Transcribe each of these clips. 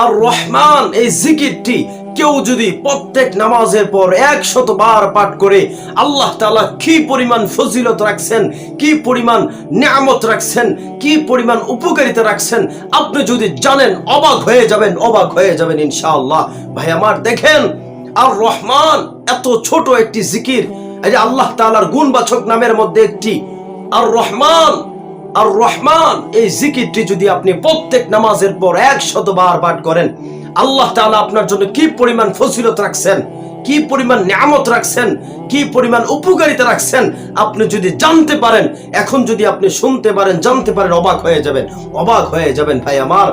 আর রহমান এই জিকিরটি কেউ যদি প্রত্যেক নামাজের পর একশত বার পাঠ করে, আল্লাহ তাআলা কি পরিমাণ ফজিলত রাখছেন, কি পরিমাণ নিয়ামত রাখছেন, কি পরিমাণ উপকারিতা রাখছেন, আপনি যদি জানেন, অবাক হয়ে যাবেন, অবাক হয়ে যাবেন ইনশাআল্লাহ। ভাই আমার, দেখেন আর রহমান এত ছোট একটি জিকির, এই যে আল্লাহ তাআলার গুণবাচক নামের মধ্যে একটি আর রহমান আর রহমান এই জিকিরটি যদি আপনি প্রত্যেক নামাজের পর একশত বার পাঠ করেন, আল্লাহ তাআলা আপনার জন্য কি পরিমাণ ফজিলত রাখছেন, কি পরিমাণ নিয়ামত রাখছেন, কি পরিমাণ উপকারিতা রাখছেন, আপনি যদি জানতে পারেন, এখন যদি আপনি শুনতে পারেন, জানতে পারেন, অবাক হয়ে যাবেন। অবাক হয়ে যাবেন, ভাই আমার।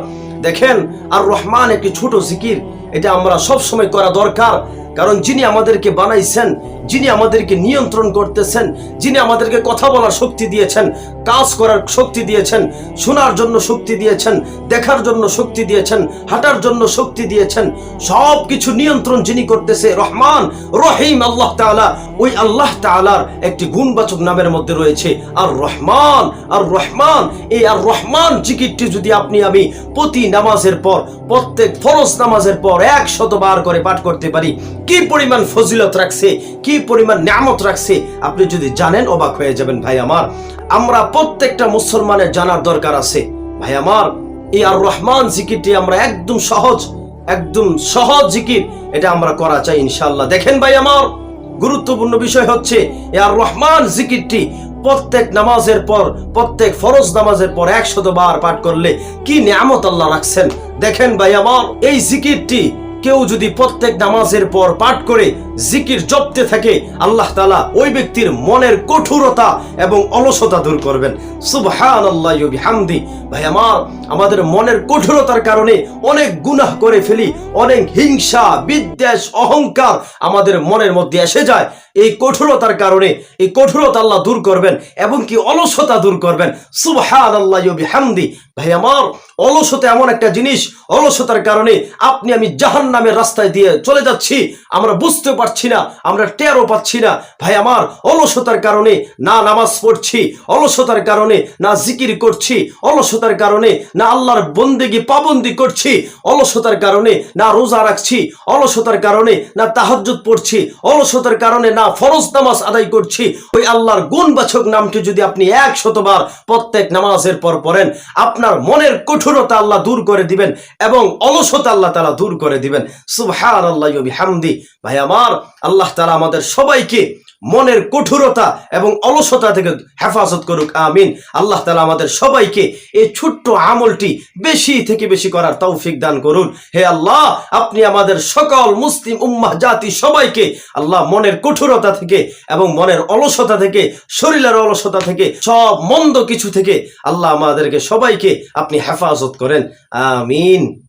দেখেন আর রহমান একটি ছোট জিকির, এটা আমরা সব সময় করা দরকার। কারণ যিনি আমাদেরকে বানাইছেন, যিনি আমাদেরকে নিয়ন্ত্রণ করতেছেন, যিনি আমাদেরকে কথা বলার শক্তি দিয়েছেন কাজ করার শক্তি দিয়েছেন, শোনার জন্য শক্তি দিয়েছেন, দেখার জন্য শক্তি দিয়েছেন, হাঁটার জন্য শক্তি দিয়েছেন সব কিছু নিয়ন্ত্রণ যিনি করতেছে রহমান, রহিম আল্লাহ তাআলা, ওই আল্লাহ তাআলার একটি গুণবাচক নামের মধ্যে রয়েছে, আর রহমান আর রহমান, এই আর রহমান জিকিরটি যদি আপনি আমি প্রতি নামাজের পর, প্রত্যেক ফরজ নামাজের পর একশত বার করে পাঠ করতে পারি, কি পরিমাণ ফজিলত রাখছে, কি পরিমাণ নিয়ামত রাখছে, আপনি যদি জানেন অবাক হয়ে যাবেন ভাই আমার। আমরা প্রত্যেকটা মুসলমানের জানার দরকার আছে। ভাই আমার, এই আর রহমান জিকিরটি আমরা একদম সহজ একদম সহজ জিকির এটা আমরা করা চাই ইনশাল্লাহ দেখেন ভাই আমার, গুরুত্বপূর্ণ বিষয় হচ্ছে এ আর রহমান জিকিরটি প্রত্যেক নামাজের পর, প্রত্যেক ফরজ নামাজের পর একশত বার পাঠ করলে কি নিয়ামত আল্লাহ রাখছেন? দেখেন ভাই আমার, এই জিকিরটি কেউ যদি প্রত্যেক নামাজের পর পাঠ করে জিকির জপতে থাকে, আল্লাহ তালা ওই ব্যক্তির মনের কঠোরতা এবং অলসতা দূর করবেন। সুবহান আল্লাহ হামদি ভাই আমার, আমাদের মনের কঠোরতার কারণে অনেক গুনাহ করে ফেলি, অনেক হিংসা, বিদ্বেষ, অহংকার আমাদের মনের মধ্যে এসে যায়। এই কঠোরতার কারণে এই কঠোরতা আল্লাহ দূর করবেন এবং কি অলসতা দূর করবেন। সুবহান আল্লাহ হামদি ভাই আমার, অলসতা এমন একটা জিনিস, অলসতার কারণে আপনি আমি জাহান নামের রাস্তায় দিয়ে চলে যাচ্ছি, আমরা বুঝতে পারছি না, আমরা টেরও পাচ্ছি না। ভাই আমার, অলসতার কারণে না নামাজ পড়ছি, অলসতার কারণে না জিকির করছি, অলসতার কারণে না আল্লাহর বন্দেগি পাবন্দি করছি, অলসতার কারণে না রোজা রাখছি, অলসতার কারণে না তাহাজ্জুদ পড়ছি, অলসতার কারণে না ফরজ নামাজ আদায় করছি। ওই আল্লাহর গুণবাচক নামটি যদি আপনি এক শতবার প্রত্যেক নামাজের পর পড়েন, আপনার মনের কঠোরতা আল্লাহ দূর করে দিবেন এবং অলসতা আল্লাহ তালা দূর করে দিবেন। সুভার আল্লাহ হামদি ভাই আমার, আল্লাহ তালা আমাদের সবাইকে মনের কঠোরতা এবং অলসতা থেকে হেফাজত করুক, আমিন। আল্লাহ তালা আমাদের সবাইকে এই ছোট্ট আমলটি বেশি থেকে বেশি করার তৌফিক দান করুন। হে আল্লাহ, আপনি আমাদের সকল মুসলিম উম্মাহ, জাতি সবাইকে আল্লাহ মনের কঠোরতা থেকে এবং মনের অলসতা থেকে, শরীরের অলসতা থেকে, সব মন্দ কিছু থেকে আল্লাহ আমাদেরকে সবাইকে আপনি হেফাজত করেন। আমিন।